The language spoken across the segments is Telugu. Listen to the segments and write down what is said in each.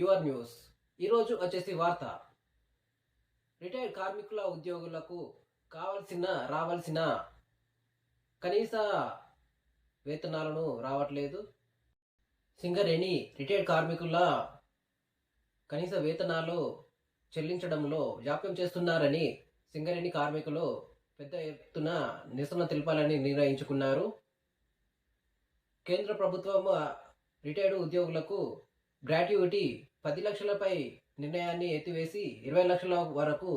Your news. ఈరోజు వచ్చేసి వార్త. రిటైర్డ్ కార్మికుల ఉద్యోగులకు కావలసిన రావాల్సిన కనీస వేతనాలను రావట్లేదు. సింగరేణి రిటైర్డ్ కార్మికుల కనీస వేతనాలు చెల్లించడంలో జాప్యం చేస్తున్నారని సింగరేణి కార్మికులు పెద్ద ఎత్తున నిరసన తెలపాలని నిర్ణయించుకున్నారు. కేంద్ర ప్రభుత్వం రిటైర్డ్ ఉద్యోగులకు గ్రాట్యుటీ పది లక్షలపై నిర్ణయాన్ని ఎత్తివేసి ఇరవై లక్షల వరకు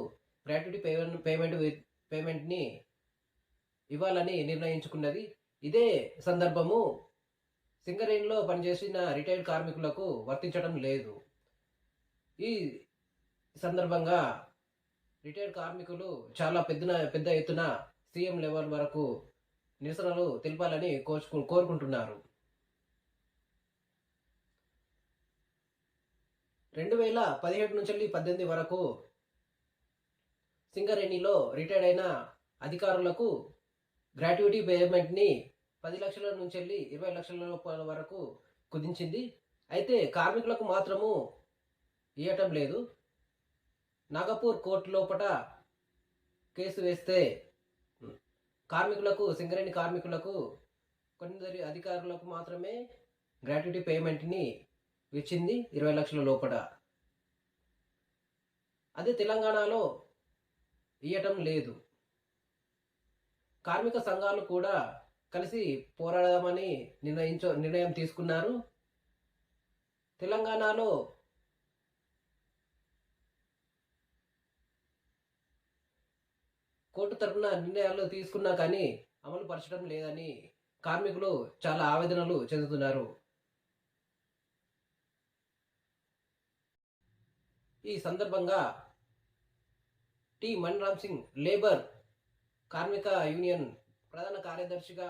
గ్రాట్యుటీ పేమెంట్ పేమెంట్ పేమెంట్ని ఇవ్వాలని నిర్ణయించుకున్నది. ఇదే సందర్భము సింగరేణిలో పనిచేసిన రిటైర్డ్ కార్మికులకు వర్తించడం లేదు. ఈ సందర్భంగా రిటైర్డ్ కార్మికులు చాలా పెద్ద పెద్ద ఎత్తున సీఎం లెవెల్ వరకు నిరసనలు తెలపాలని కోరుకుంటున్నారు. రెండు వేల పదిహేడు నుంచి పద్దెనిమిది వరకు సింగరేణిలో రిటైర్డ్ అయిన అధికారులకు గ్రాట్యుటీ పేమెంట్ని పది లక్షల నుంచి వెళ్ళి ఇరవై లక్షల రూపాయల వరకు కుదించింది. అయితే కార్మికులకు మాత్రము ఇవ్వటం లేదు. నాగపూర్ కోర్టు లోపట కేసు వేస్తే కార్మికులకు సింగరేణి కార్మికులకు కొందరి అధికారులకు మాత్రమే గ్రాట్యుటీ పేమెంట్ని ఇచ్చింది ఇరవై లక్షల లోపల. అదే తెలంగాణలో ఇవ్వటం లేదు. కార్మిక సంఘాలు కూడా కలిసి పోరాడదామని నిర్ణయించో నిర్ణయం తీసుకున్నారు. తెలంగాణలో కోర్టు తరపున నిర్ణయాలు తీసుకున్నా కానీ అమలు పరచడం లేదని కార్మికులు చాలా ఆవేదనలు చెందుతున్నారు. ఈ సందర్భంగా టి మన్రామ్ సింగ్ లేబర్ కార్మిక యూనియన్ ప్రధాన కార్యదర్శిగా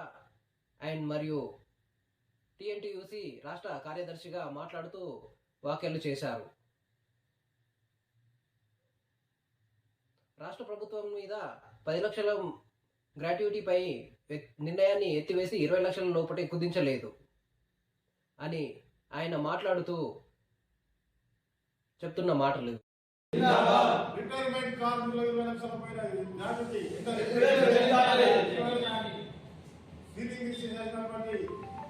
అండ్ మరియు టిఎన్టీయూసి రాష్ట్ర కార్యదర్శిగా మాట్లాడుతూ వ్యాఖ్యలు చేశారు. రాష్ట్ర ప్రభుత్వం మీద పది లక్షల గ్రాట్యుటీపై నిర్ణయాన్ని ఎత్తివేసి ఇరవై లక్షల లోపటే కుదించలేదు అని ఆయన మాట్లాడుతూ చెప్తున్న మాటలు రిటైర్మెంట్ కార్మికుల పైన గ్రాట్యుటీ సీలింగ్ తీసేసినటువంటి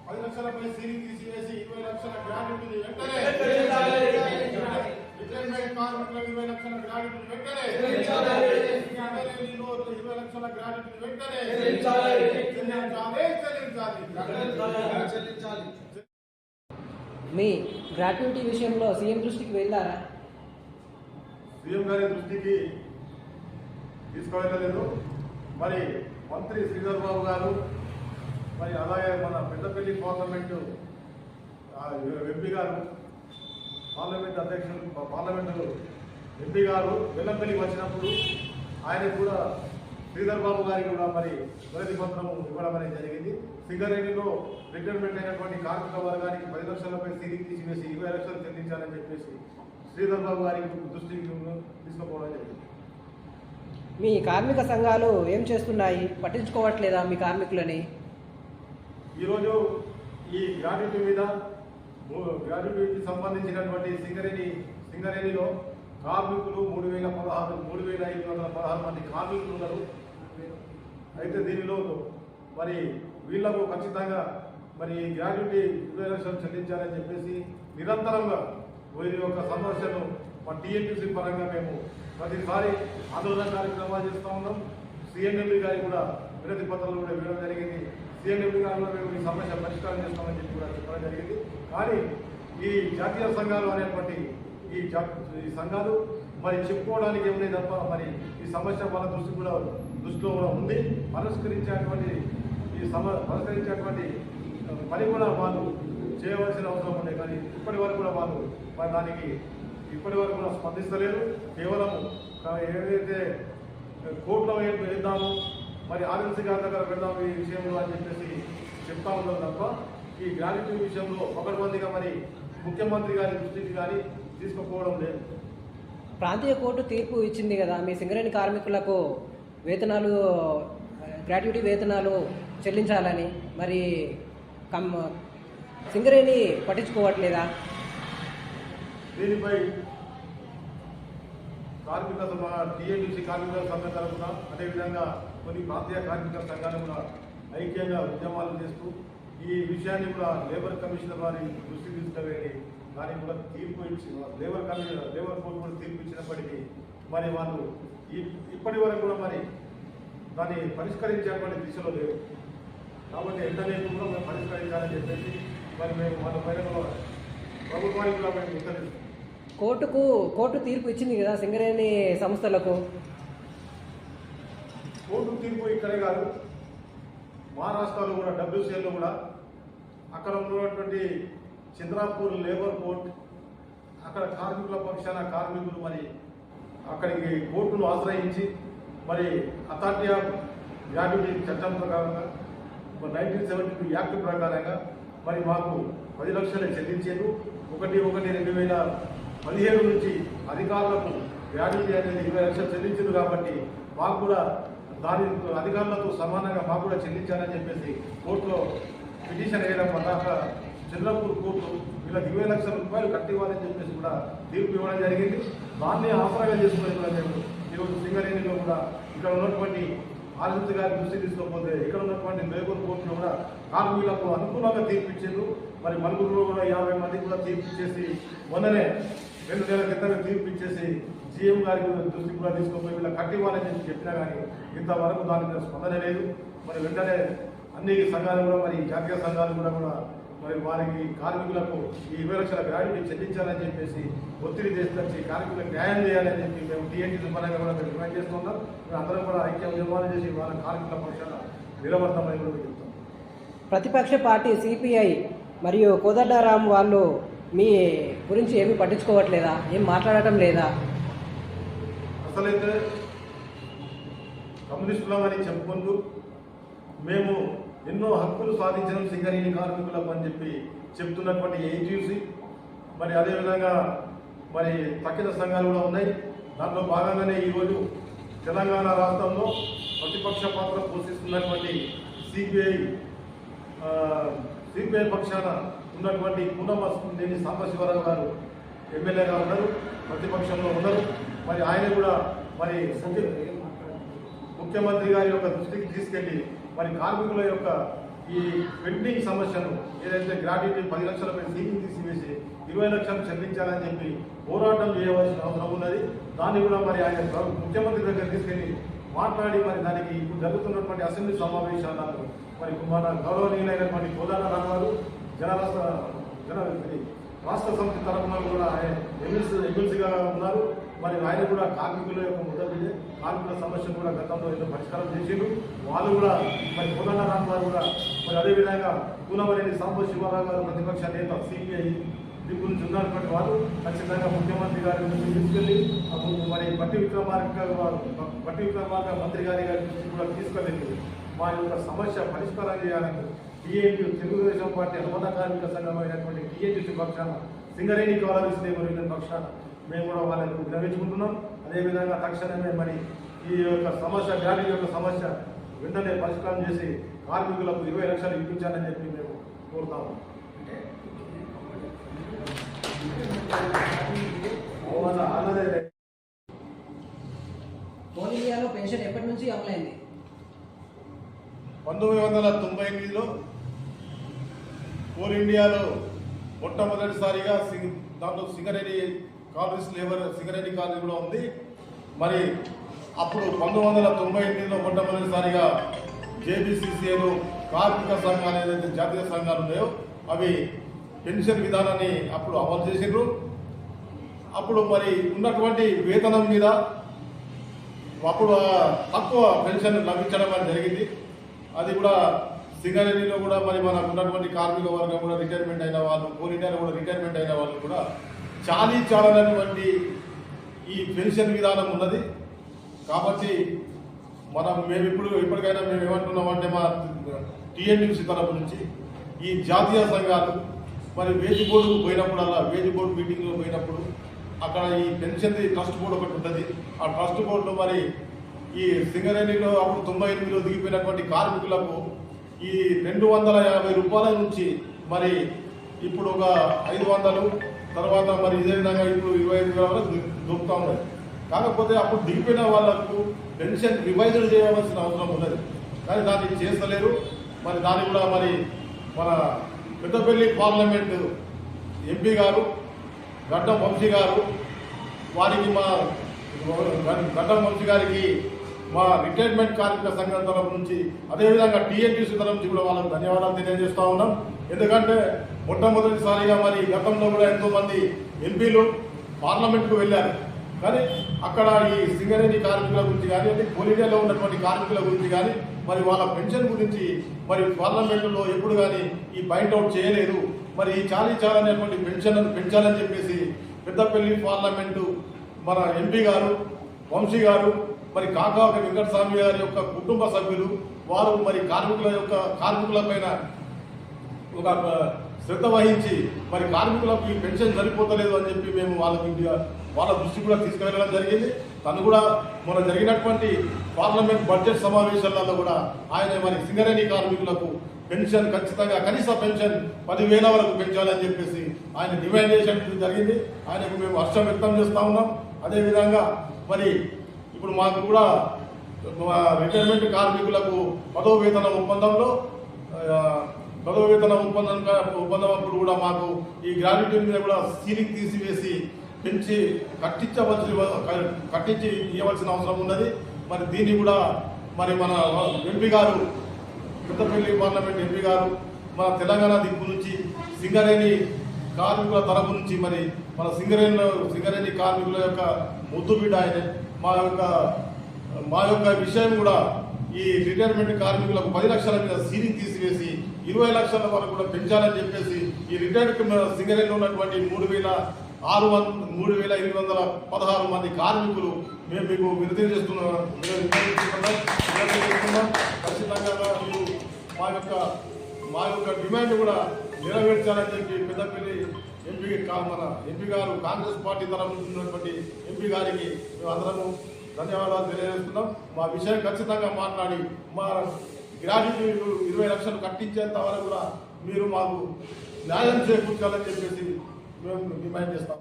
పది లక్షలపై సీలింగ్ తీసివేసి ఇరవై లక్షల గ్రాట్యుటీ వెంటనే రిటైర్మెంట్ కార్మికుల ఇరవై లక్షల గ్రాట్యుటీ వెంటనే ఇరవై లక్షల గ్రాట్యుటీ వెంటనే చెల్లించాలి చెల్లించాలి. మీ గ్రాట్యుటీ విషయంలో సీఎం దృష్టికి వెళ్ళారా? సీఎం గారి దృష్టికి తీసుకువెళ్ళలేదు మరి మంత్రి శ్రీధర్ బాబు గారు మరి అలాగే మన పెద్దపల్లి పార్లమెంట్ ఎంపీ గారు పార్లమెంట్ అధ్యక్షులు పార్లమెంటు ఎంపీ గారు వెల్లంపల్లికి వచ్చినప్పుడు ఆయన కూడా శ్రీధర్ బాబు గారికి కూడా మరి వినతి పత్రం ఇవ్వడం అనేది జరిగింది సింగరేణిలో రిటైర్మెంట్ అయినటువంటి కార్మిక వర్గానికి పది లక్షలపై సీలింగ్ తీసివేసి ఇరవై లక్షలు చెల్లించాలని చెప్పేసి శ్రీధర్ బాబు గారికి దృష్టికి తీసుకుపోవడం జరిగింది. మీ కార్మిక సంఘాలు ఏం చేస్తున్నాయి? పట్టించుకోవట్లేదా మీ కార్మికులని? ఈరోజు ఈ గ్రాట్యుటీ మీద గ్రాట్యుటీకి సంబంధించినటువంటి సింగరేణి సింగరేణిలో కార్మికులు మూడు వేల పదహారు మూడు వేల ఐదు వందల పదహారు మంది కార్మికులు ఉన్నారు. అయితే దీనిలో మరి వీళ్ళకు ఖచ్చితంగా మరి ఈ ఇరవై లక్షలు చెల్లించాలని చెప్పేసి నిరంతరంగా వీరి యొక్క సమస్యను మా టీఎన్టీసీ పరంగా మేము ప్రతిసారి ఆందోళన కార్యక్రమాలు చేస్తూ ఉన్నాం. సిఎన్ఎండి గారికి కూడా వినతి పత్రాలు కూడా ఇవ్వడం జరిగింది. సిఎన్ఎండి గారిలో మేము ఈ సమస్య పరిష్కారం చేస్తామని చెప్పి కూడా చెప్పడం జరిగింది. కానీ ఈ జాతీయ సంఘాలు అనేటువంటి ఈ జా ఈ సంఘాలు మరి చెప్పుకోవడానికి ఏమనే తప్ప మరి ఈ సమస్య వాళ్ళ దృష్టి కూడా దృష్టిలో కూడా ఉంది. పరిష్కరించేటువంటి ఈ సమ పరిష్కరించేటువంటి పని కూడా వాళ్ళు చేయవలసిన అవసరం ఉంది కానీ ఇప్పటి వరకు కూడా వాళ్ళు మరి దానికి ఇప్పటి వరకు కూడా స్పందిస్తలేరు. కేవలం ఏదైతే కోర్టులో ఏ- వెళ్దాము మరి ఆర్ఎన్సీ గారి దగ్గర వెళ్దాము ఈ విషయంలో అని చెప్పేసి చెప్తా ఉన్నాం తప్ప ఈ గ్రాడ్యుటీ విషయంలో ఒకటి మందిగా మరి ముఖ్యమంత్రి గారి దృష్టికి కానీ తీసుకుపోవడం లేదు. ప్రాంతీయ కోర్టు తీర్పు ఇచ్చింది కదా మీ సింగరేణి కార్మికులకు. వేతనాలు గ్రాట్యుటీ వేతనాలు చెల్లించాలని మరి కమ్ సింగరేణి పట్టించుకోవట్లేదా? దీనిపై కార్మిక టీఎన్యూసీ కార్మిక సంఘం తరఫున అదేవిధంగా కొన్ని ప్రాంతీయ కార్మిక సంఘాలు కూడా ఐక్యంగా ఉద్యమాలు చేస్తూ ఈ విషయాన్ని కూడా లేబర్ కమిషనర్ వారి దృష్టి తీసుకువెళ్ళి దానికి కూడా తీర్పు ఇచ్చి లేబర్ కమిషన్ లేబర్ కోర్టు కూడా తీర్పు ఇచ్చినప్పటికీ మరి వాళ్ళు ఈ- ఇప్పటి వరకు కూడా మరి దాన్ని పరిష్కరించేటువంటి దిశలో లేవు. కాబట్టి వెంటనే కూడా మేము పరిష్కరించాలని చెప్పేసి మరి మేము మన పైన ప్రభుత్వానికి కూడా మేము కోర్టుకు కోర్టు తీర్పు ఇచ్చింది కదా సింగరేణి సంస్థలకు? కోర్టు తీర్పు ఇక్కడే కాదు. మహారాష్ట్రలో కూడా డబ్ల్యూసీఎల్లో కూడా అక్కడ ఉన్నటువంటి చంద్రాపూర్ లేబర్ కోర్ట్ అక్కడ కార్మికుల పక్షాన కార్మికులు మరి అక్కడికి కోర్టును ఆశ్రయించి మరి అథారిటీ ఆఫ్ గ్రాడ్యుటీ చట్టం ప్రకారంగా నైన్టీన్ సెవెంటీ టూ యాక్ట్ ప్రకారంగా మరి మాకు పది లక్షలు చెల్లించారు. ఒకటి ఒకటి రెండు వేల పదిహేడు నుంచి అధికారులకు గ్రాడ్యుటీ అనేది ఇరవై లక్షలు చెల్లించారు కాబట్టి మాకు కూడా దాని అధికారులతో సమానంగా మాకు కూడా చెల్లించాలని చెప్పేసి కోర్టులో పిటిషన్ వేయడం వల్ల చంద్రపూర్ కోర్టు వీళ్ళకి ఇరవై లక్షల రూపాయలు కట్టివ్వాలని చెప్పేసి కూడా తీర్పు ఇవ్వడం జరిగింది. దాన్ని ఆసరాగా చేసుకుని కూడా మేము ఈరోజు సింగరేణిలో కూడా ఇక్కడ ఉన్నటువంటి ఆదిత్య గారి దృష్టి తీసుకోకపోతే ఇక్కడ ఉన్నటువంటి లేబర్ కోర్టులో కూడా కార్మికులకు అనుకూలంగా తీర్పిచ్చారు మరి మలుగురులో కూడా యాభై మంది కూడా తీర్పిచ్చేసి వందనే మొన్ననే రెండు నెలల క్రితమే తీర్పిచ్చేసి సీఎం గారి దృష్టికి కూడా తీసుకోపోయి వీళ్ళ కట్టివ్వాలని చెప్పి చెప్పినా కానీ ఇంతవరకు దాని మీద స్పందన లేదు. మరి వెంటనే అన్ని సంఘాలు కూడా మరి జాతీయ సంఘాలు కూడా కూడా మరి వారికి కార్మికులకు ఈ ఇరవై లక్షల గ్రాడ్యుటీ చెల్లించాలని చెప్పేసి ఒత్తిడి తీసుకొచ్చి కార్మికులకు న్యాయం చేయాలని చెప్పి మేము టీఎన్టీ పరంగా కూడా డిమాండ్ చేస్తున్నాం. మేము అందరం కూడా ఐక్య నిర్మాణం చేసి వాళ్ళ కార్మికుల పక్షాన నిలబడతామని కూడా చెప్తాం ప్రతిపక్ష పార్టీ సిపిఐ మరియు కోదండరాం వాళ్ళు మీ గురించి ఏమీ పట్టించుకోవట్లేదా? ఏం మాట్లాడటం లేదా? అసలైతే కమ్యూనిస్టులమని చెప్పుకుంటూ మేము ఎన్నో హక్కులు సాధించడం సింగరేణి కార్మికులకు అని చెప్పి చెప్తున్నటువంటి ఏజీసీ మరి అదేవిధంగా మరి తక్కిన సంఘాలు కూడా ఉన్నాయి. దాంట్లో భాగంగానే ఈరోజు తెలంగాణ రాష్ట్రంలో ప్రతిపక్ష పాత్ర పోషిస్తున్నటువంటి సిపిఐ సిపిఐ పక్షాన ఉన్నటువంటి పూర్ణమనేని సాంబశివరావు గారు ఎమ్మెల్యేగా ఉన్నారు ప్రతిపక్షంలో ఉన్నారు. మరి ఆయన కూడా మరి ముఖ్యమంత్రి గారి యొక్క దృష్టికి తీసుకెళ్ళి మరి కార్మికుల యొక్క ఈ పెండింగ్ సమస్యను ఏదైతే గ్రాడ్యుటీ పది లక్షలపై సీలింగ్ తీసివేసి ఇరవై లక్షలు చెల్లించాలని చెప్పి పోరాటం చేయవలసిన అవసరం ఉన్నది. దాన్ని కూడా మరి ఆయన ముఖ్యమంత్రి దగ్గర తీసుకెళ్ళి మాట్లాడి మరి దానికి ఇప్పుడు జరుగుతున్నటువంటి అసెంబ్లీ సమావేశాలను మరి మన గౌరవనీయులైనటువంటి కోదాడ రామాలు జనర జన రాష్ట్ర సమితి తరఫున కూడా ఆయన ఎమ్మెల్సీ ఎమ్మెల్సీగా ఉన్నారు. మరి ఆయన కూడా కార్మికుల యొక్క ముద్దబిడ్డే కార్మికుల సమస్య కూడా గతంలో ఏదో పరిష్కారం చేసిండు. వాళ్ళు కూడా మరి కోదండ రామ్ గారు కూడా మరి అదేవిధంగా కూనవరేని సాంబ శివారావు గారు ప్రతిపక్ష నేత సిపిఐ దీని గురించి ఉన్నటువంటి వారు ఖచ్చితంగా ముఖ్యమంత్రి గారి గురించి తీసుకెళ్ళి అప్పుడు మరి బట్టి విక్రమార్క వారు బట్టి విక్రమార్క మంత్రి గారి గారి గురించి కూడా తీసుకెళ్ళింది మా యొక్క సమస్య పరిష్కారం చేయాలని టీఏపీ తెలుగుదేశం పార్టీ అనుబంధ కార్మిక సంఘం అయినటువంటి టీఏటీ పక్షాన సింగరేణి కాలరీస్ లేబర్ పక్షాన మేము కూడా వాళ్ళని విన్నవించుకుంటున్నాం. అదేవిధంగా తక్షణమే మరి ఈ యొక్క సమస్య గాలి యొక్క సమస్య వెంటనే పరిష్కారం చేసి కార్మికులకు ఇరవై లక్షలు ఇప్పించాలని చెప్పి మేము కోరుతాము ఇండియాలో పెన్షన్ ఎప్పటి నుంచి అమలైంది? పంతొమ్మిది వందల తొంభై ఎనిమిదిలో కోల్ ఇండియాలో మొట్టమొదటిసారిగా సింగ్ దాంట్లో సింగరేణి కాంగ్రెస్ లేబర్ సింగరేణి కాలనీ కూడా ఉంది. మరి అప్పుడు పంతొమ్మిది వందల తొంభై ఎనిమిదిలో మొట్టమొదటిసారిగా జేబీసీసీఏలు కార్మిక సంఘాలు ఏదైతే జాతీయ సంఘాలు ఉన్నాయో అవి పెన్షన్ విధానాన్ని అప్పుడు అమలు చేసిండ్రు. అప్పుడు మరి ఉన్నటువంటి వేతనం మీద అప్పుడు తక్కువ పెన్షన్ లభించడం అని జరిగింది. అది కూడా సింగరేణిలో కూడా మరి మనకు ఉన్నటువంటి కార్మిక వర్గం కూడా రిటైర్మెంట్ అయిన వాళ్ళు కోల్ ఇండియాలో కూడా రిటైర్మెంట్ అయిన వాళ్ళు కూడా చాలీ చాలనటువంటి ఈ పెన్షన్ విధానం ఉన్నది. కాబట్టి మనం మేము ఇప్పుడు ఇప్పటికైనా మేము ఏమంటున్నామంటే మా టీఎన్టీసీ తరపు నుంచి ఈ జాతీయ సంఘాలు మరి వేజ్ బోర్డుకు పోయినప్పుడల్లా వేజ్ బోర్డు మీటింగ్లో పోయినప్పుడు అక్కడ ఈ పెన్షన్ ట్రస్ట్ బోర్డు ఒకటి ఉంటుంది. ఆ ట్రస్ట్ బోర్డులో మరి ఈ సింగరేణిలో అప్పుడు తొంభై ఎనిమిదిలో దిగిపోయినటువంటి కార్మికులకు ఈ రెండు వందల యాభై రూపాయల నుంచి మరి ఇప్పుడు ఒక ఐదు వందలు తర్వాత మరి ఇదే విధంగా ఇప్పుడు ఇరవై ఐదు వేల వరకు దిగు- ఉన్నది కాకపోతే అప్పుడు దిగిపోయిన వాళ్ళకు పెన్షన్ రివైజల్ చేయవలసిన అవసరం ఉన్నది. కానీ దాన్ని చేస్తలేరు. మరి దాన్ని కూడా మరి మన పెద్దపల్లి పార్లమెంట్ ఎంపీ గారు గడ్డం వంశీ గారు వారికి మా గడ్డం వంశీ గారికి మా రిటైర్మెంట్ కార్మిక సంఘం తరఫు నుంచి అదేవిధంగా టీఎన్టీసీ తరఫు నుంచి కూడా వాళ్ళకి ధన్యవాదాలు తెలియజేస్తా ఉన్నాం. ఎందుకంటే మొట్టమొదటిసారిగా మరి గతంలో కూడా ఎంతో మంది ఎంపీలు పార్లమెంట్కు వెళ్ళారు. కానీ అక్కడ ఈ సింగరేణి కార్మికుల గురించి కానీ అంటే కోల్ ఉన్నటువంటి కార్మికుల గురించి కానీ మరి వాళ్ళ పెన్షన్ గురించి మరి పార్లమెంటులో ఎప్పుడు కానీ ఈ పాయింట్ అవుట్ చేయలేదు. మరి ఈ చాలీ చాలనేటువంటి పెన్షన్ పెంచాలని చెప్పేసి పెద్దపల్లి పార్లమెంటు మన ఎంపీ గారు వంశీ గారు మరి కాకా వెంకటస్వామి గారి యొక్క కుటుంబ సభ్యులు వారు మరి కార్మికుల యొక్క కార్మికుల పైన ఒక శ్రద్ధ వహించి మరి కార్మికులకు ఈ పెన్షన్ సరిపోతలేదు అని చెప్పి మేము వాళ్ళకి వాళ్ళ దృష్టి కూడా తీసుకువెళ్ళడం జరిగింది. తను కూడా మన జరిగినటువంటి పార్లమెంట్ బడ్జెట్ సమావేశాలలో కూడా ఆయన మరి సింగరేణి కార్మికులకు పెన్షన్ ఖచ్చితంగా కనీస పెన్షన్ పదివేల వరకు పెంచాలని చెప్పేసి ఆయన డిమాండ్ చేసినట్టు జరిగింది. ఆయనకు మేము హర్షం వ్యక్తం చేస్తూ ఉన్నాం. అదేవిధంగా మరి ఇప్పుడు మాకు కూడా మా రిటైర్మెంట్ కార్మికులకు పదో వేతన ఒప్పందంలో పదవ వేతన ఒప్పందం ఒప్పందం అప్పుడు కూడా మాకు ఈ గ్రాడ్యుటీ మీద కూడా సీలింగ్ తీసివేసి పెంచి కట్టించవలసి కట్టించి ఇవ్వవలసిన అవసరం ఉన్నది. మరి దీన్ని కూడా మరి మన ఎంపీ గారు పెద్దపల్లి పార్లమెంట్ ఎంపీ గారు మన తెలంగాణ దిక్కు నుంచి సింగరేణి కార్మికుల తరపు నుంచి మరి మన సింగరేణి సింగరేణి కార్మికుల యొక్క ముద్దు బిడ్డ ఆయన. మా యొక్క మా యొక్క విషయం కూడా ఈ రిటైర్మెంట్ కార్మికులకు పది లక్షల మీద సీలింగ్ తీసివేసి ఇరవై లక్షల వరకు కూడా పెంచాలని చెప్పేసి ఈ రిటైర్డ్ సింగరేళ్ళు ఉన్నటువంటి మూడు వేల ఆరు వంద మూడు వేల ఎనిమిది వందల పదహారు మంది కార్మికులు మేము మీకు విడుదల చేస్తున్నాం. మేము ఖచ్చితంగా మీరు మా యొక్క మా యొక్క డిమాండ్ కూడా నెరవేర్చాలని చెప్పి పెద్దపల్లి ఎంపీ మన ఎంపీ గారు కాంగ్రెస్ పార్టీ తరఫు ఉన్నటువంటి ఎంపీ గారికి మేము అందరము ధన్యవాదాలు తెలియజేస్తున్నాం. మా విషయం ఖచ్చితంగా మాట్లాడి మా గ్రాడ్యుయేట్ ఇరవై లక్షలు కట్టించేంత వరకు కూడా మీరు మాకు న్యాయం చేకూర్చాలని చెప్పేసి మేము డిమాండ్ చేస్తాం.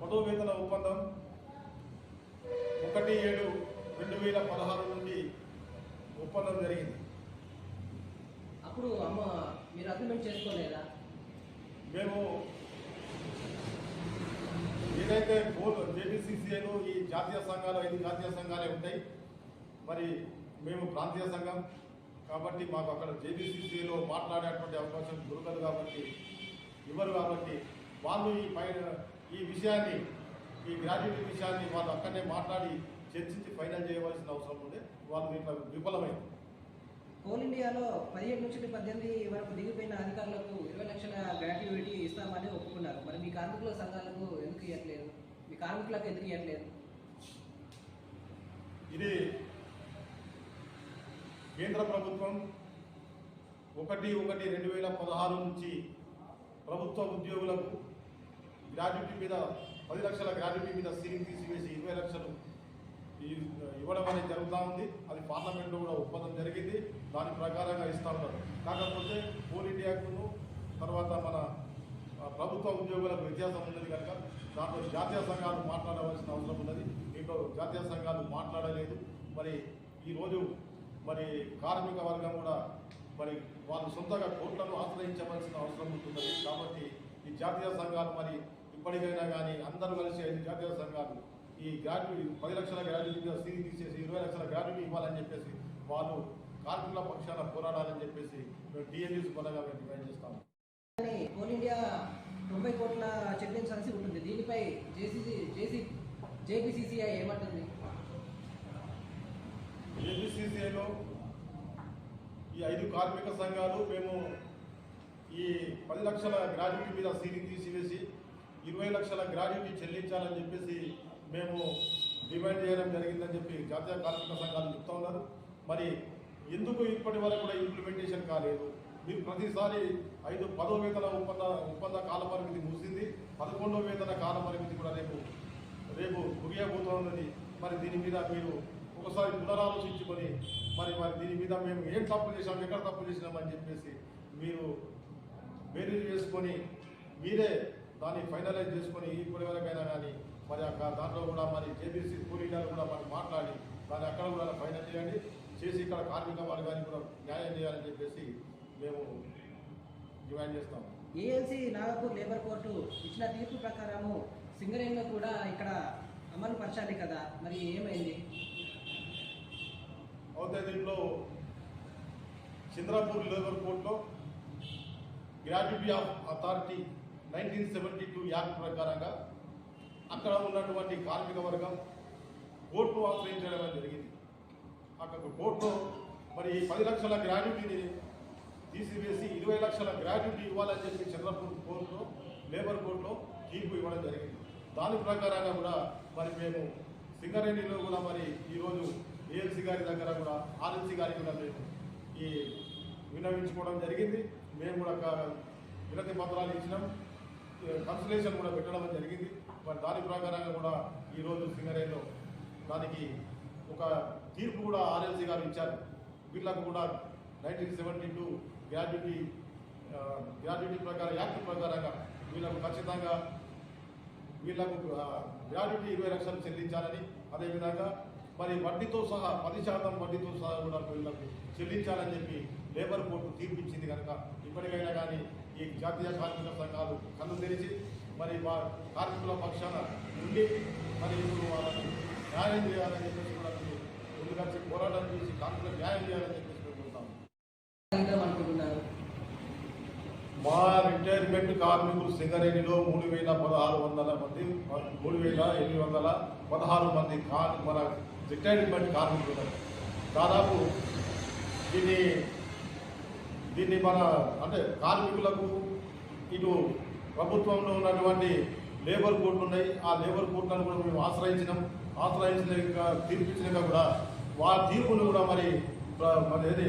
పదో వేతన ఒప్పందం ఒకటి ఏడు రెండు వేల పదహారు నుండి ఒప్పందం జరిగింది. అప్పుడు అమ్మ మీరు అగ్రిమెంట్ చేసుకోలేదా? మేము ఏదైతే బోర్డు జేబీసీసీఐలో ఈ జాతీయ సంఘాలు ఐదు జాతీయ సంఘాలే ఉంటాయి మరి మేము ప్రాంతీయ సంఘం కాబట్టి మాకు అక్కడ జేబీసీసీలో మాట్లాడేటువంటి అవకాశం దొరకదు కాబట్టి ఇవ్వరు కాబట్టి వాళ్ళు ఈ పైన ఈ విషయాన్ని ఈ గ్రాడ్యుయేట్ విషయాన్ని వాళ్ళు అక్కడనే మాట్లాడి చర్చించి ఫైనల్ చేయవలసిన అవసరం ఉంది. వాళ్ళు దీంట్లో విఫలమైంది కోల్ ఇండియాలో పదిహేడు నుంచి పద్దెనిమిది వరకు దిగిపోయిన అధికారులకు ఇరవై లక్షల గ్రాట్యుటీ ఇస్తామని ఒప్పుకున్నారు. మరి మీ కార్మికుల సంఘాలకు ఎందుకు ఇవ్వట్లేదు మీ కార్మికులకు ఎందుకు ఇవ్వట్లేదు ఇది కేంద్ర ప్రభుత్వం ఒకటి ఒకటి రెండు వేల పదహారు నుంచి ప్రభుత్వ ఉద్యోగులకు గ్రాడ్యుటీ మీద పది లక్షల గ్రాడ్యుటీ మీద సీలింగ్ తీసివేసి ఇరవై లక్షలు ఇవ్వడం అనేది జరుగుతూ ఉంది. అది పార్లమెంట్లో కూడా ఒప్పందం జరిగింది. దాని ప్రకారంగా ఇస్తా ఉన్నారు. కాకపోతే కోల్ ఇండియాకును తర్వాత మన ప్రభుత్వ ఉద్యోగులకు వ్యత్యాసం ఉన్నది కనుక దాంట్లో జాతీయ సంఘాలు మాట్లాడవలసిన అవసరం ఉన్నది. దీంట్లో జాతీయ సంఘాలు మాట్లాడలేదు. మరి ఈరోజు మరి కార్మిక వర్గం కూడా మరి వాళ్ళు సొంతగా కోర్టులను ఆశ్రయించవలసిన అవసరం ఉంటుంది కాబట్టి ఈ జాతీయ సంఘాలు మరి ఇప్పటికైనా కానీ అందరూ కలిసి ఐదు జాతీయ సంఘాలు ఈ గ్రాడ్యుటీ పది లక్షల గ్రాడ్యుటీ మీద తీసేసి ఇరవై లక్షల గ్రాడ్యుటీ ఇవ్వాలని చెప్పేసి వాళ్ళు కార్మికుల పక్షాన పోరాడాలని చెప్పేసి మేము టీఎన్యూస్ బలంగా మేము డిమాండ్ చేస్తాము. కానీ కోల్ ఇండియా తొంభై కోట్ల చెల్లించాల్సి ఉంటుంది. దీనిపై జేసీసీ జేసీ జేపీసీసీఐ ఏమంటుంది? ఏబిసిసిఐలో ఈ ఐదు కార్మిక సంఘాలు మేము ఈ పది లక్షల గ్రాడ్యుటీ మీద సీలింగ్ తీసివేసి ఇరవై లక్షల గ్రాడ్యుటీ చెల్లించాలని చెప్పేసి మేము డిమాండ్ చేయడం జరిగిందని చెప్పి జాతీయ కార్మిక సంఘాలు చెప్తా ఉన్నారు. మరి ఎందుకు ఇప్పటి వరకు కూడా ఇంప్లిమెంటేషన్ కాలేదు? మీరు ప్రతిసారి ఐదు పదో వేతన ఒప్పంద ఒప్పంద కాల పరిమితి ముగిసింది పదకొండో వేతన కాల పరిమితి కూడా రేపు రేపు ముగియబోతోందని మరి దీని మీద మీరు ఒకసారి పునరాలోచించుకొని మరి మరి దీని మీద మేము ఏం తప్పు చేసాం ఎక్కడ తప్పు చేసినామని చెప్పేసి మీరు బేరీజ్ చేసుకొని మీరే దాన్ని ఫైనలైజ్ చేసుకొని ఇప్పటి వరకైనా కానీ మరి అక్కడ దాంట్లో కూడా మరి జేబీసీ కూలీలు కూడా మరి మాట్లాడి దాన్ని అక్కడ కూడా ఫైనల్ చేయండి. చేసి ఇక్కడ కార్మిక వర్గానికి కూడా న్యాయం చేయాలని చెప్పేసి మేము డిమాండ్ చేస్తాం. ఏఎల్సీ నాగపూర్ లేబర్ కోర్టు ఇచ్చిన తీర్పు ప్రకారము సింగరేణిలో కూడా ఇక్కడ అమలు పరచాలి కదా? మరి ఏమైంది? అవుతే దీంట్లో చంద్రాపూర్ లేబర్ కోర్టులో gratuity of authority nineteen seventy two act ప్రకారంగా అక్కడ ఉన్నటువంటి కార్మిక వర్గం కోర్టు ఆశ్రయించడం జరిగింది. అక్కడ కోర్టులో మరి ఈ పది లక్షల గ్రాడ్యుటీని తీసివేసి ఇరవై లక్షల గ్రాడ్యుటీ ఇవ్వాలని చెప్పి చంద్రపూర్ కోర్టులో లేబర్ కోర్టులో తీర్పు ఇవ్వడం జరిగింది. దాని ప్రకారంగా కూడా మరి మేము సింగరేణిలో కూడా మరి ఈరోజు ఏఎల్సీ గారి దగ్గర కూడా ఆర్ఎల్సీ గారికి కూడా మేము ఈ విన్నవించుకోవడం జరిగింది. మేము కూడా ఒక వినతి పత్రాలు ఇచ్చినాం. కన్సలేషన్ కూడా పెట్టడం జరిగింది. మరి దాని ప్రకారంగా కూడా ఈరోజు సింగరేణిలో దానికి ఒక తీర్పు కూడా ఆర్ఎల్సీ గారు ఇచ్చారు. వీళ్ళకు కూడా nineteen seventy two gratuity gratuity ప్రకారం యాక్ట్ ప్రకారంగా వీళ్ళకు ఖచ్చితంగా వీళ్ళకు గ్రాడ్యుటీ ఇరవై లక్షలు చెల్లించాలని అదేవిధంగా మరి వడ్డీతో సహా పది శాతం వడ్డీతో సహా కూడా వీళ్ళకు చెల్లించాలని చెప్పి లేబర్ కోర్టు తీర్పిచ్చింది కనుక ఇప్పటికైనా కానీ ఈ జాతీయ కార్మిక సంఘాలు కన్ను తెరిచి మరి కార్మికుల పక్షాన ఉండి మరి ఇప్పుడు వాళ్ళకు న్యాయం చేయాలని చెప్పేసి కూడా ముందుకొచ్చి పోరాటం చేసి కార్మికులకు న్యాయం చేయాలని చెప్పేసి మా రిటైర్మెంట్ కార్మికులు సింగరేణిలో మూడు వేల పదహారు వందల మంది మూడు వేల ఎనిమిది వందల పదహారు మంది కార్ మన రిటైర్మెంట్ కార్మికులు దాదాపు దీన్ని దీన్ని మన అంటే కార్మికులకు ఇటు ప్రభుత్వంలో ఉన్నటువంటి లేబర్ కోర్టులు ఉన్నాయి. ఆ లేబర్ కోర్టులను కూడా మేము ఆశ్రయించినాం. ఆశ్రయించిన తీర్పిచ్చినాక కూడా ఆ తీర్పును కూడా మరి మరి ఏది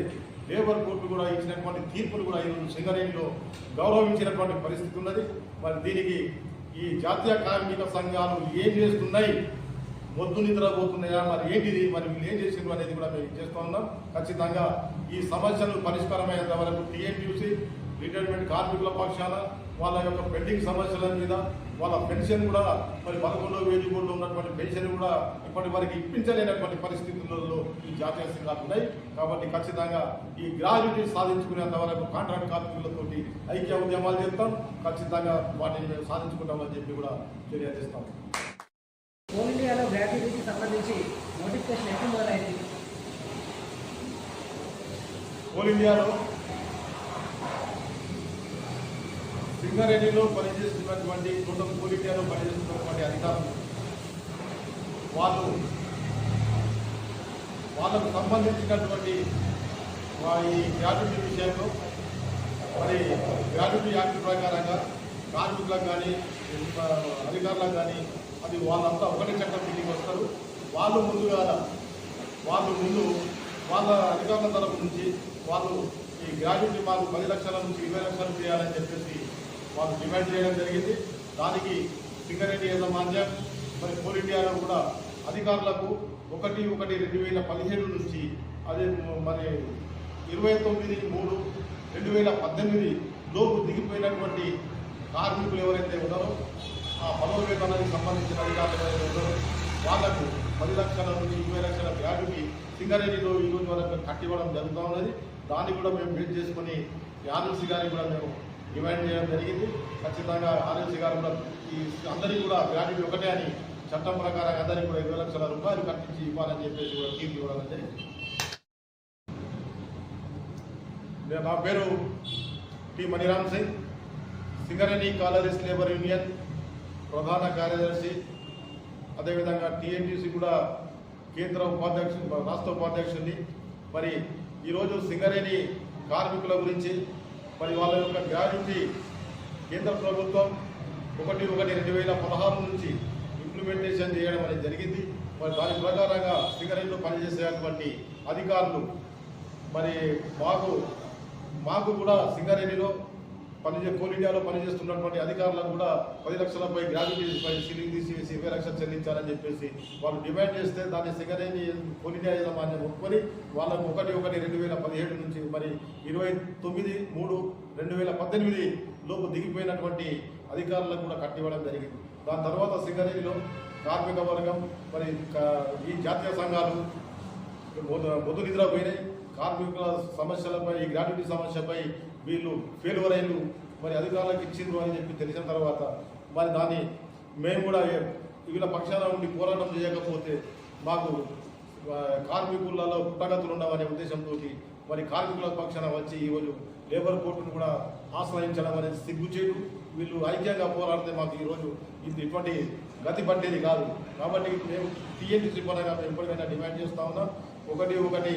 లేబర్ కోర్టు కూడా ఇచ్చినటువంటి తీర్పును కూడా ఈరోజు సింగరేణిలో గౌరవించినటువంటి పరిస్థితి ఉన్నది. మరి దీనికి ఈ జాతీయ కార్మిక సంఘాలు ఏం చేస్తున్నాయి? మొద్దు నిద్రపోతున్నాయా? మరి ఏంటిది? మరి వీళ్ళు ఏం చేసిండ్రు అనేది కూడా మేము చేస్తూ ఉన్నాం. ఖచ్చితంగా ఈ సమస్యలు పరిష్కారమయ్యేంత వరకు టీఎన్యూసి రిటైర్మెంట్ కార్మికుల పక్షాన వాళ్ళ యొక్క పెండింగ్ సమస్యల మీద వాళ్ళ పెన్షన్ కూడా మరి పదకొండో వేలు కూడా ఉన్నటువంటి పెన్షన్ కూడా ఇప్పటి వరకు ఇప్పించలేనటువంటి పరిస్థితులలో ఈ జాతీయ సంఘాలు ఉన్నాయి. కాబట్టి ఖచ్చితంగా ఈ గ్రాడ్యుటీ సాధించుకునేంత వరకు కాంట్రాక్ట్ కార్మికులతోటి ఐక్య ఉద్యమాలు చేస్తాం. ఖచ్చితంగా వాటిని మేము సాధించుకుంటామని చెప్పి కూడా తెలియజేస్తాం. గ్రాట్యుటీకి సంబంధించి నోటిఫికేషన్ ఎప్పుడు మొదలైంది? కోల్ ఇండియాలో సింగారెడ్డిలో పనిచేస్తున్నటువంటి టోటల్ కోల్ ఇండియాలో పనిచేస్తున్నటువంటి అధికారులు వాళ్ళు వాళ్ళకు సంబంధించినటువంటి ఈ గ్రాడ్యుటీ విషయంలో మరి గ్రాడ్యుటీ యాక్ట్ ప్రకారంగా కార్మికులకు కానీ అధికారులకు కానీ అది వాళ్ళంతా ఒకటే చట్టం మీటింగ్ వస్తారు. వాళ్ళు ముందుగా వాళ్ళు ముందు వాళ్ళ అధికారుల తరపు నుంచి వాళ్ళు ఈ గ్రాడ్యుటీ మాకు పది లక్షల నుంచి ఇరవై లక్షలు చేయాలని చెప్పేసి వాళ్ళు డిమాండ్ చేయడం జరిగింది. దానికి సింగరేణి యాజమాన్యం మరి కోల్ ఇండియాలో కూడా అధికారులకు ఒకటి ఒకటి రెండు వేల పదిహేడు నుంచి అదే మరి ఇరవై తొమ్మిది మూడు రెండు వేల పద్దెనిమిది లోపు దిగిపోయినటువంటి కార్మికులు ఎవరైతే ఉన్నారో ఆ పదోవేతనానికి సంబంధించిన అధికారులు వాళ్ళకు పది లక్షల నుంచి ఇరవై లక్షల గ్రాడ్యుటీ సింగరేణిలో ఈరోజు వరకు కట్టివ్వడం జరుగుతూ ఉన్నది. దాన్ని కూడా మేము బేట్ చేసుకుని ఆర్ఎల్సీ గారికి కూడా మేము డిమాండ్ చేయడం జరిగింది. ఖచ్చితంగా ఆర్ఎల్సీ గారు కూడా ఈ అందరికీ కూడా గ్రాడ్యుటీ ఒకటే అని చట్టం ప్రకారం అందరికీ కూడా ఇరవై లక్షల రూపాయలు కట్టించి ఇవ్వాలని చెప్పేసి కూడా తీర్పు ఇవ్వడం జరిగింది. నేను నా పేరు T Maniram Singh Singareni collieries labour union ప్రధాన కార్యదర్శి అదేవిధంగా టీఎన్టీసీ కూడా కేంద్ర ఉపాధ్యక్షుడు రాష్ట్ర ఉపాధ్యక్షుడిని. మరి ఈరోజు సింగరేణి కార్మికుల గురించి మరి వాళ్ళ యొక్క గ్రాడ్యుటీ కేంద్ర ప్రభుత్వం ఒకటి ఒకటి రెండు వేల పదహారు నుంచి ఇంప్లిమెంటేషన్ చేయడం అనేది జరిగింది. మరి దాని ప్రకారంగా సింగరేణిలో పనిచేసేటువంటి అధికారులు మరి మాకు మాకు కూడా సింగరేణిలో పనిచే కోల్ ఇండియాలో పనిచేస్తున్నటువంటి అధికారులకు కూడా పది లక్షలపై గ్రాడ్యుటీ సీలింగ్ తీసివేసి ఇరవై లక్షలు చెల్లించాలని చెప్పేసి వాళ్ళు డిమాండ్ చేస్తే దాన్ని సెకండ్ కోల్ ఇండియా యాజమాన్యం ఒప్పుకొని వాళ్ళకు ఒకటి ఒకటి రెండు వేల పదిహేడు నుంచి మరి ఇరవై తొమ్మిది మూడు రెండు వేల పద్దెనిమిది లోపు దిగిపోయినటువంటి అధికారులకు కూడా కట్టివ్వడం జరిగింది. దాని తర్వాత సింగరేణిలో కార్మిక వర్గం మరి ఈ జాతీయ సంఘాలు బొద్దు నిద్ర పోయినాయి కార్మికుల సమస్యలపై ఈ గ్రాట్యుటీ సమస్యపై వీళ్ళు ఫెయిల్యూర్ అయిన మరి అధికారులకు ఇచ్చిండ్రు అని చెప్పి తెలిసిన తర్వాత మరి దాన్ని మేము కూడా వీళ్ళ పక్షాన ఉండి పోరాటం చేయకపోతే మాకు కార్మికులలో పుట్టగతులు ఉండవనే ఉద్దేశంతో మరి కార్మికుల పక్షాన వచ్చి ఈరోజు లేబర్ కోర్టును కూడా ఆశ్రయించడం అనేది సిగ్గుచేటు. వీళ్ళు ఐక్యంగా పోరాడితే మాకు ఈరోజు ఇది ఇటువంటి గతి పట్టేది కాదు. కాబట్టి మేము టీఎన్టీసీ పరంగా మేము ఎప్పటికైనా డిమాండ్ చేస్తా ఉన్నాం. ఒకటి ఒకటి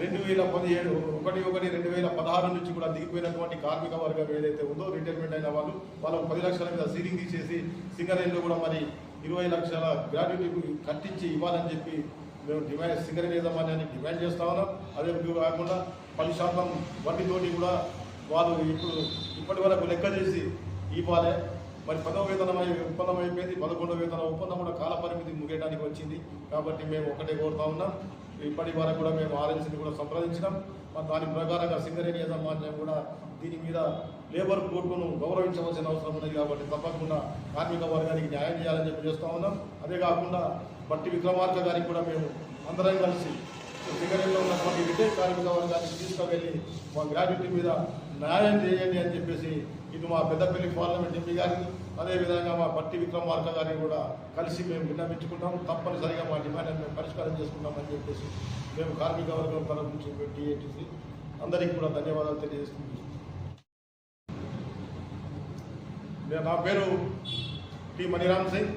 రెండు వేల పదిహేడు ఒకటి ఒకటి రెండు వేల పదహారు నుంచి కూడా దిగిపోయినటువంటి కార్మిక వర్గం ఏదైతే ఉందో రిటైర్మెంట్ అయిన వాళ్ళు వాళ్ళకు పది లక్షల మీద సీలింగ్ తీసేసి సింగరేణిలో కూడా మరి ఇరవై లక్షల గ్రాడ్యుటీ కట్టించి ఇవ్వాలని చెప్పి మేము డిమాండ్ సింగరేణి యజమాన్యాన్ని డిమాండ్ చేస్తా ఉన్నాం. అదే కాకుండా పది శాతం వడ్డీతోటి కూడా వాళ్ళు ఇప్పుడు ఇప్పటి వరకు లెక్క చేసి ఇవ్వాలి. మరి పదవ వేతనం అయి ఒప్పందం అయిపోయింది. పదకొండవ వేతన ఒప్పందం కూడా కాల పరిమితి ముగియడానికి వచ్చింది. కాబట్టి మేము ఒకటే కోరుతా ఉన్నాం. ఇప్పటి వరకు కూడా మేము ఆర్ఎన్సీని కూడా సంప్రదించినాం. మరి దాని ప్రకారంగా సింగరేణి యాజమాన్యం కూడా దీని మీద లేబర్ కోర్టును గౌరవించవలసిన అవసరం ఉన్నది కాబట్టి తప్పకుండా కార్మిక వర్గానికి న్యాయం చేయాలని చెప్పి చేస్తా ఉన్నాం. అదే కాకుండా బట్టి విక్రమార్క గారికి కూడా మేము అందరం కలిసి సింగరేణిలో ఉన్నటువంటి రిటైర్ కార్మిక వర్గానికి తీసుకువెళ్ళి మా గ్రాడ్యుటీ మీద న్యాయం చేయండి అని చెప్పేసి ఇది మా పెద్దపల్లి పార్లమెంట్ ఎంపీ గారికి అదేవిధంగా మా బట్టి విక్రమార్క గారిని కూడా కలిసి మేము విన్నవించుకుంటాం తప్పనిసరిగా మా డిమాండ్ మేము పరిష్కారం చేసుకుంటామని చెప్పేసి మేము కార్మిక వర్గం తరఫు నుంచి డిఏటీసీ అందరికీ కూడా ధన్యవాదాలు తెలియజేస్తుంది నేను నా పేరు T Maniram Singh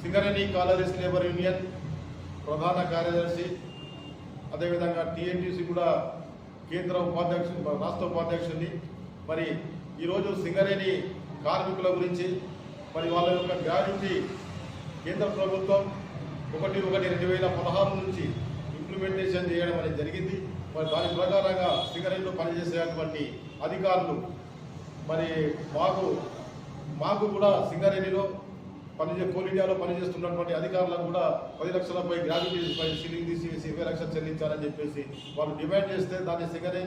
Singareni collieries labour union ప్రధాన కార్యదర్శి అదేవిధంగా టీఎన్టీసీ కూడా కేంద్ర ఉపాధ్యక్షుడు రాష్ట్ర ఉపాధ్యక్షుడిని. మరి ఈరోజు సింగరేణి కార్మికుల గురించి మరి వాళ్ళ యొక్క గ్రాడ్యుటీ కేంద్ర ప్రభుత్వం ఒకటి ఒకటి రెండు వేల పదహారు నుంచి ఇంప్లిమెంటేషన్ చేయడం అనేది జరిగింది. మరి దాని ప్రకారంగా సిగరెట్లు పనిచేసేటువంటి అధికారులు మరి మాకు మాకు కూడా సింగరేణిలో పనిచే కోల్ ఇండియాలో పనిచేస్తున్నటువంటి అధికారులకు కూడా పది లక్షలపై గ్రాడ్యుటీపై సీలింగ్ తీసివేసి ఇరవై లక్షలు చెల్లించాలని చెప్పేసి వాళ్ళు డిమాండ్ చేస్తే దాన్ని సెకండ్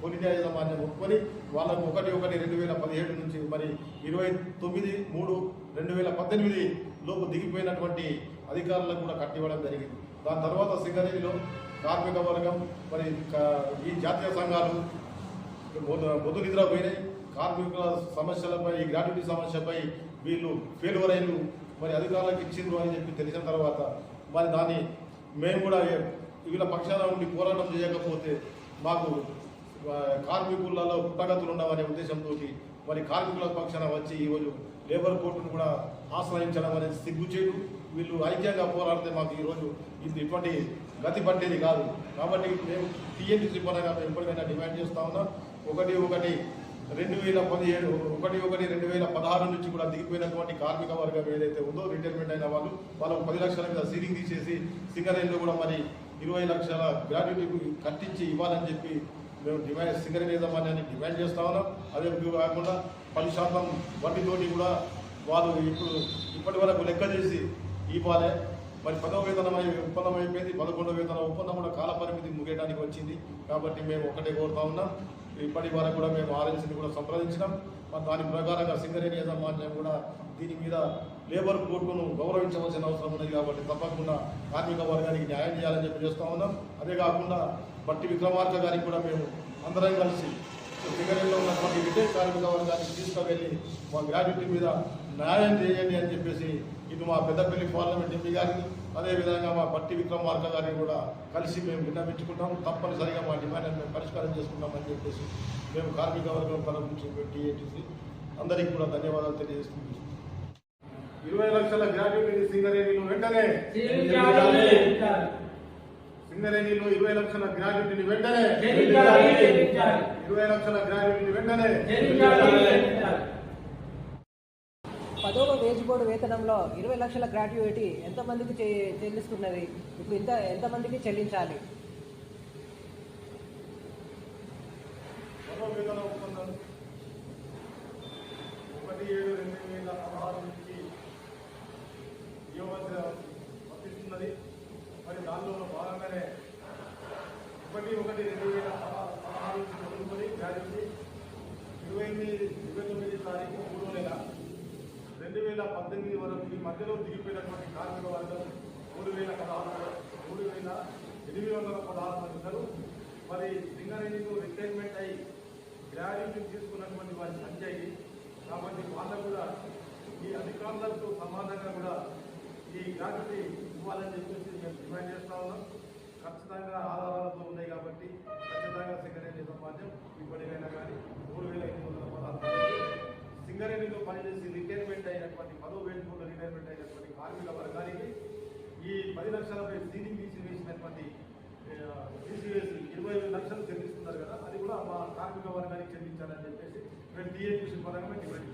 కోల్ ఇండియా యాజమాన్యం ఒప్పుకొని వాళ్ళకు ఒకటి ఒకటి రెండు వేల పదిహేడు నుంచి మరి ఇరవై తొమ్మిది మూడు రెండు వేల పద్దెనిమిది లోపు దిగిపోయినటువంటి అధికారులకు కూడా కట్టివ్వడం జరిగింది. దాని తర్వాత సింగరేణిలో కార్మిక వర్గం మరి ఈ జాతీయ సంఘాలు మొద- మొదలు నిద్ర పోయినాయి కార్మికుల సమస్యలపై ఈ గ్రాట్యుటీ సమస్యపై వీళ్ళు ఫెయిల్యూర్ అయిన మరి అధికారులకు ఇచ్చిండ్రు అని చెప్పి తెలిసిన తర్వాత మరి దాన్ని మేము కూడా వీళ్ళ పక్షాన ఉండి పోరాటం చేయకపోతే మాకు కార్మికులలో పుట్టగతులు ఉండవనే ఉద్దేశంతో మరి కార్మికుల పక్షాన వచ్చి ఈరోజు లేబర్ కోర్టును కూడా ఆశ్రయించడం అనేది సిగ్గుచేటు. వీళ్ళు ఐక్యంగా పోరాడితే మాకు ఈరోజు ఇది ఇటువంటి గతి పట్టేది కాదు. కాబట్టి మేము టీఎన్టీసీ పరంగా ఎప్పటికైనా డిమాండ్ చేస్తా ఉన్నాం. ఒకటి ఒకటి రెండు వేల పదిహేడు ఒకటి ఒకటి రెండు వేల పదహారు నుంచి కూడా దిగిపోయినటువంటి కార్మిక వర్గం ఏదైతే ఉందో రిటైర్మెంట్ అయిన వాళ్ళు వాళ్ళకు పది లక్షల మీద సీలింగ్ తీసేసి సింగరేణిలో కూడా మరి ఇరవై లక్షల గ్రాడ్యుటీ కట్టించి ఇవ్వాలని చెప్పి మేము డిమాండ్ సింగరేణి యాజమాన్యాన్ని డిమాండ్ చేస్తా ఉన్నాం. అదే కాకుండా పది శాతం వడ్డీతోటి కూడా వాళ్ళు ఇప్పుడు ఇప్పటి వరకు లెక్క చేసి ఇవ్వాలి. మరి పదవ వేతనం అయి ఒప్పందం అయిపోయింది. పదకొండవ వేతన ఒప్పందం కూడా కాలపరిమితి ముగేయడానికి ముగియడానికి వచ్చింది. కాబట్టి మేము ఒకటే కోరుతా ఉన్నాం. ఇప్పటి వరకు కూడా మేము ఆర్ఎన్సీని కూడా సంప్రదించినాం. మరి దాని ప్రకారంగా సింగరేణి యాజమాన్యం కూడా దీని మీద లేబర్ కోర్టును గౌరవించవలసిన అవసరం ఉన్నది కాబట్టి తప్పకుండా కార్మిక వర్గానికి న్యాయం చేయాలని చెప్పి చేస్తా ఉన్నాం. అదే కాకుండా బట్టి విక్రమార్క గారికి కూడా మేము అందరం కలిసి సింగరేణిలో ఉన్నటువంటి విజయ కార్మిక వర్గానికి తీసుకువెళ్ళి మా గ్రాడ్యుటీ మీద న్యాయం చేయండి అని చెప్పేసి ఇటు మా పెద్దపల్లి పార్లమెంట్ ఎంపీ గారికి అదేవిధంగా మా బట్టి విక్రమార్క గారిని కూడా కలిసి మేము విన్నవించుకుంటాం తప్పనిసరిగా మా డిమాండ్ మేము పరిష్కారం చేసుకుంటామని చెప్పేసి మేము కార్మిక వర్గం తరఫు నుంచి టీఏటీసీ అందరికీ కూడా ధన్యవాదాలు తెలియజేస్తున్నాం ఇరవై లక్షల గ్రాడ్యుటీ సింగరేణిలో వెంటనే సింగరేణిలో ఇరవై లక్షల గ్రాడ్యుటీని వెంటనే ఇరవై లక్షల గ్రాడ్యుటీని వెంటనే బోర్డు వేతనంలో ఇరవై లక్షల గ్రాట్యుయేటీ ఎంతమందికి చెల్లిస్తున్నది? ఇప్పుడు ఇంత ఎంతమందికి చెల్లించాలి? ఒకటి ఏడు రెండు వేల నుంచి వర్తిస్తున్నది మరి ఒకటి ఒకటి రెండు వేల ఇరవై ఎనిమిది ఇరవై తొమ్మిది తారీఖు మూడో నెల. రెండు వేల పద్దెనిమిది వరకు ఈ మధ్యలో దిగిపోయినటువంటి కార్మిక వర్గం మూడు వేల పదహారు మూడు వేల ఎనిమిది వందల పదహారు మంది ఉన్నారు. మరి సింగరేణిలో రిటైర్మెంట్ అయ్యి గ్రాడ్యుయేషన్ తీసుకున్నటువంటి వారి సంఖ్య ఇది. కాబట్టి వాళ్ళకు కూడా ఈ అధికారులతో సమానంగా కూడా ఈ గ్రాడ్యుటీ ఇవ్వాలని చెప్పేసి మేము డిమాండ్ చేస్తా ఉన్నాం. ఖచ్చితంగా ఆధారాలతో ఉన్నాయి కాబట్టి ఖచ్చితంగా సింగరేణి సమాజం ఇప్పటికైనా కానీ సింగరేణిలో పనిచేసి రిటైర్మెంట్ అయినటువంటి పదో వేడుకలో రిటైర్మెంట్ అయినటువంటి కార్మిక వర్గానికి ఈ పది లక్షలపై సీలింగ్ తీసి వేసినటువంటి తీసివేసి ఇరవై ఐదు లక్షలు చెల్లిస్తున్నారు కదా అది కూడా మా కార్మిక వర్గానికి చెల్లించాలని చెప్పేసి మేము టీఏపీసీ పరంగా మేము డిమాండ్